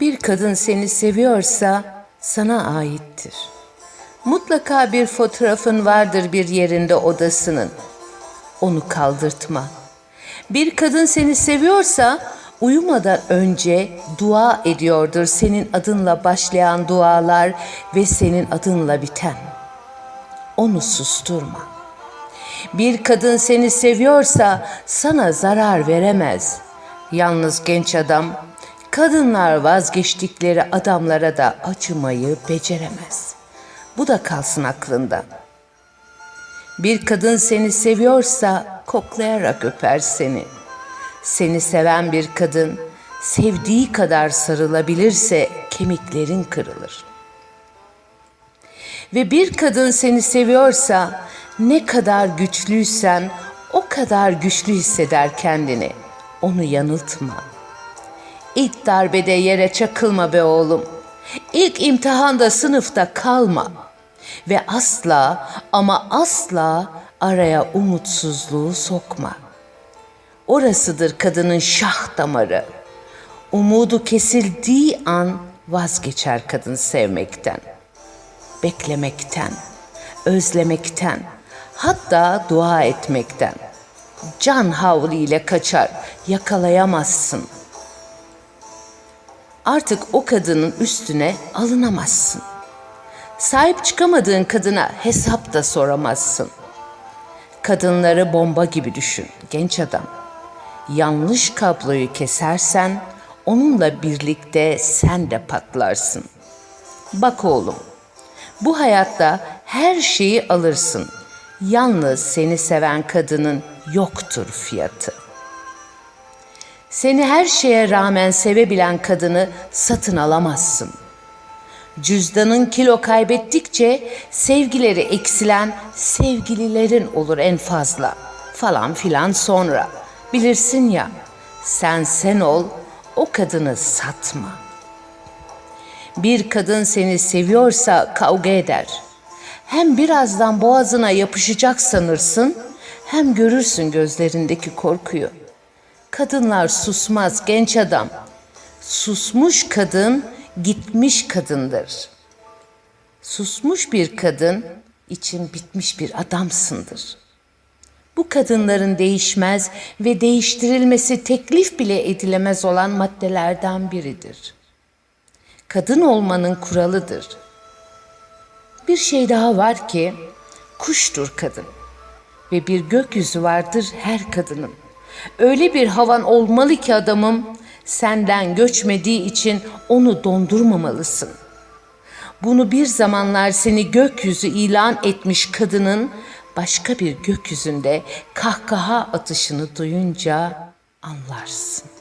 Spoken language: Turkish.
Bir kadın seni seviyorsa sana aittir. Mutlaka bir fotoğrafın vardır bir yerinde odasının. Onu kaldırtma. Bir kadın seni seviyorsa uyumadan önce dua ediyordur senin adınla başlayan dualar ve senin adınla biten. Onu susturma. Bir kadın seni seviyorsa sana zarar veremez. Yalnız genç adam, kadınlar vazgeçtikleri adamlara da acımayı beceremez. Bu da kalsın aklında. Bir kadın seni seviyorsa koklayarak öper seni. Seni seven bir kadın sevdiği kadar sarılabilirse kemiklerin kırılır. Ve bir kadın seni seviyorsa ne kadar güçlüysen o kadar güçlü hisseder kendini. Onu yanıltma. İlk darbede yere çakılma be oğlum. İlk imtihanda sınıfta kalma. Ve asla ama asla araya umutsuzluğu sokma. Orasıdır kadının şah damarı. Umudu kesildiği an vazgeçer kadın sevmekten beklemekten, özlemekten, hatta dua etmekten. Can havliyle kaçar, yakalayamazsın. Artık o kadının üstüne alınamazsın. Sahip çıkamadığın kadına hesap da soramazsın. Kadınları bomba gibi düşün genç adam. Yanlış kabloyu kesersen onunla birlikte sen de patlarsın. Bak oğlum, bu hayatta her şeyi alırsın. Yalnız seni seven kadının yoktur fiyatı. Seni her şeye rağmen sevebilen kadını satın alamazsın. Cüzdanın kilo kaybettikçe sevgileri eksilen sevgililerin olur en fazla. Falan filan sonra. Bilirsin ya, sen sen ol, o kadını satma.'' Bir kadın seni seviyorsa kavga eder. Hem birazdan boğazına yapışacak sanırsın, hem görürsün gözlerindeki korkuyu. Kadınlar susmaz genç adam. Susmuş kadın gitmiş kadındır. Susmuş bir kadın için bitmiş bir adamsındır. Bu kadınların değişmez ve değiştirilmesi teklif bile edilemez olan maddelerden biridir.'' kadın olmanın kuralıdır. Bir şey daha var ki kuştur kadın ve bir gökyüzü vardır her kadının. Öyle bir havan olmalı ki adamım senden göçmediği için onu dondurmamalısın. Bunu bir zamanlar seni gökyüzü ilan etmiş kadının başka bir gökyüzünde kahkaha atışını duyunca anlarsın.